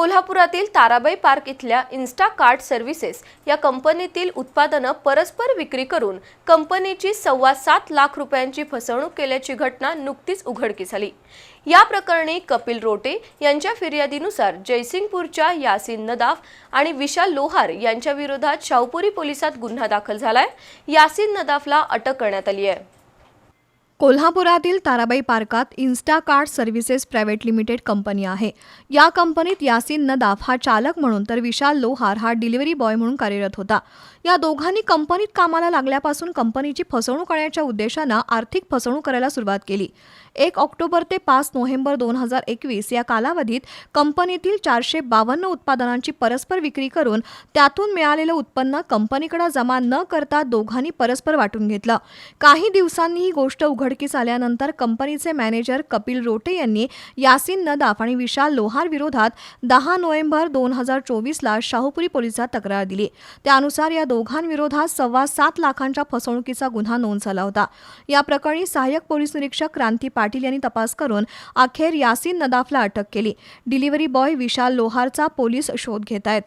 कोल्हापुरातील ताराबाई पार्क इथल्या Insta cart services या कंपनीतील उत्पादनं परस्पर विक्री करून कंपनीची सव्वा सात लाख रुपयांची फसवणूक केल्याची घटना नुकतीच उघडकीस आली. या प्रकरणी कपिल रोटे यांच्या फिर्यादीनुसार जयसिंगपूरच्या यासिन नदाफ आणि विशाल लोहार यांच्या विरोधात शाहपुरी पोलिसात गुन्हा दाखल झालाय. यासिन नदाफला अटक करण्यात आली आहे. कोल्हापुरातील Tarabai पार्कात Instakart services private limited company आहे. या कंपनीत यासिन नदाफ हा चालक म्हणून तर विशाल लोहार हा डिलिव्हरी बॉय म्हणून कार्यरत होता. या दोघांनी कंपनीत कामाला लागल्यापासून कंपनीची फसवणूक करण्याच्या उद्देशानं आर्थिक फसवणूक करायला सुरुवात केली. एक ऑक्टोबर ते पाच नोव्हेंबर दोन हजार एकवीस या कालावधीत कंपनीतील चारशे बावन्न उत्पादनांची परस्पर विक्री करून त्यातून मिळालेलं उत्पन्न कंपनीकडे जमा न करता दोघांनी परस्पर वाटून घेतलं. काही दिवसांनी ही गोष्ट उघडकीस आल्यानंतर कंपनीचे मॅनेजर कपिल रोटे यांनी यासिन नदाफ आणि विशाल लोहार विरोधात दहा नोव्हेंबर दोन हजार चोवीसला शाहूपुरी पोलिसात तक्रार दिली. त्यानुसार या दोघांविरोधात सव्वा सात लाखांच्या फसवणुकीचा गुन्हा नोंद झाला होता. या प्रकरणी सहाय्यक पोलीस निरीक्षक क्रांती पाटील यांनी तपास करून अखेर यासिन नदाफला अटक केली. डिलिव्हरी बॉय विशाल लोहारचा पोलीस शोध घेत आहेत.